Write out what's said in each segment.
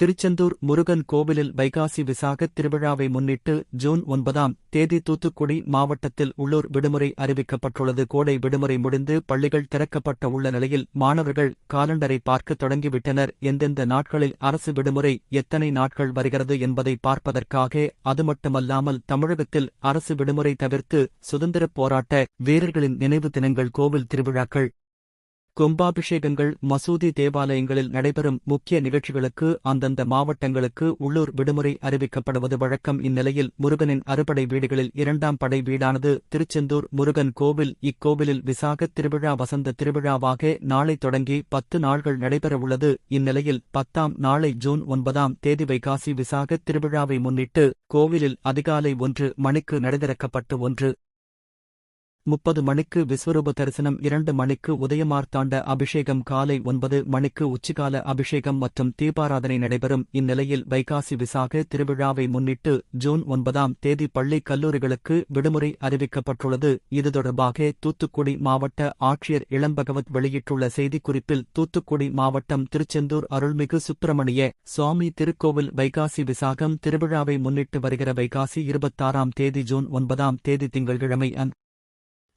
திருச்செந்தூர் முருகன் கோவிலில் வைகாசி விசாகத் திருவிழாவை முன்னிட்டு ஜூன் ஒன்பதாம் தேதி தூத்துக்குடி மாவட்டத்தில் உள்ளூர் விடுமுறை அறிவிக்கப்பட்டுள்ளது. கோடை விடுமுறை முடிந்து பள்ளிகள் திறக்கப்பட்ட உள்ள நிலையில் மாணவர்கள் காலண்டரை பார்க்க தொடங்கிவிட்டனர். எந்தெந்த நாட்களில் அரசு விடுமுறை எத்தனை நாட்கள் வருகிறது என்பதை பார்ப்பதற்காக அது மட்டுமல்லாமல் தமிழகத்தில் அரசு விடுமுறை தவிர்த்து சுதந்திரப் போராட்ட வீரர்களின் நினைவு தினங்கள் கோவில் திருவிழாக்கள். கும்பாபிஷேகங்கள் மசூதி தேவாலயங்களில் நடைபெறும் முக்கிய நிகழ்ச்சிகளுக்கு அந்தந்த மாவட்டங்களுக்கு உள்ளூர் விடுமுறை அறிவிக்கப்படுவது வழக்கம். இந்நிலையில் முருகனின் அறுபடை வீடுகளில் இரண்டாம் படை வீடானது திருச்செந்தூர் முருகன் கோவில். இக்கோவிலில் விசாக திருவிழா வசந்த திருவிழாவாக நாளை தொடங்கி பத்து நாள்கள் நடைபெறவுள்ளது. இந்நிலையில் பத்தாம் நாளை ஜூன் ஒன்பதாம் தேதி வைகாசி விசாக திருவிழாவை முன்னிட்டு கோவிலில் அதிகாலை ஒன்று மணிக்கு நடைதிறக்கப்பட்டு ஒன்று முப்பது மணிக்கு விஸ்வரூப தரிசனம் இரண்டு மணிக்கு உதயமார்த்தாண்ட அபிஷேகம் காலை ஒன்பது மணிக்கு உச்சிகால அபிஷேகம் மற்றும் தீபாராதனை நடைபெறும். இந்நிலையில் வைகாசி விசாக திருவிழாவை முன்னிட்டு ஜூன் ஒன்பதாம் தேதி பள்ளி கல்லூரிகளுக்கு விடுமுறை அறிவிக்கப்பட்டுள்ளது. இது தொடர்பாக தூத்துக்குடி மாவட்ட ஆட்சியர் இளம்பகவத் வெளியிட்டுள்ள செய்திக்குறிப்பில் தூத்துக்குடி மாவட்டம் திருச்செந்தூர் அருள்மிகு சுப்பிரமணிய சுவாமி திருக்கோவில் வைகாசி விசாகம் திருவிழாவை முன்னிட்டு வருகிற வைகாசி இருபத்தாறாம் தேதி ஜூன் ஒன்பதாம் தேதி திங்கள்கிழமை அன்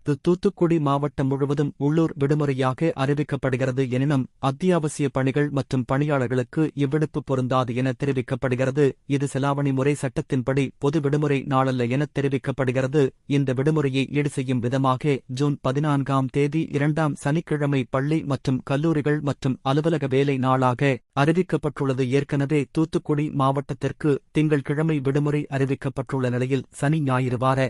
து தூத்துக்குடி மாவட்டம் முழுவதும் உள்ளூர் விடுமுறையாக அறிவிக்கப்படுகிறது எனினும் அத்தியாவசிய பணிகள் மற்றும் பணியாளர்களுக்கு இவ்விடுப்பு பொருந்தாது என தெரிவிக்கப்படுகிறது. இது செலாவணி முறை சட்டத்தின்படி பொது விடுமுறை நாளல்ல என தெரிவிக்கப்படுகிறது. இந்த விடுமுறையை ஈடு செய்யும் விதமாக ஜூன் பதினான்காம் தேதி இரண்டாம் சனிக்கிழமை பள்ளி மற்றும் கல்லூரிகள் மற்றும் அலுவலக வேலை நாளாக அறிவிக்கப்பட்டுள்ளது. ஏற்கனவே தூத்துக்குடி மாவட்டத்திற்கு திங்கள்கிழமை விடுமுறை அறிவிக்கப்பட்டுள்ள நிலையில் சனி ஞாயிறு வார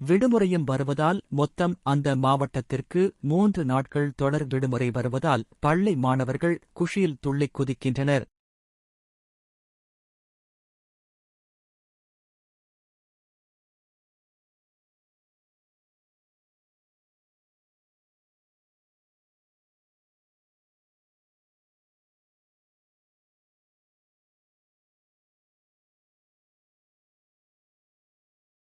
விடுமுறையும் வருவதால் மொத்தம் அந்த மாவட்டத்திற்கு மூன்று நாட்கள் தொடர் விடுமுறை வருவதால் பள்ளி மாணவர்கள் குஷியில் துள்ளிக் குதிக்கின்றனர்.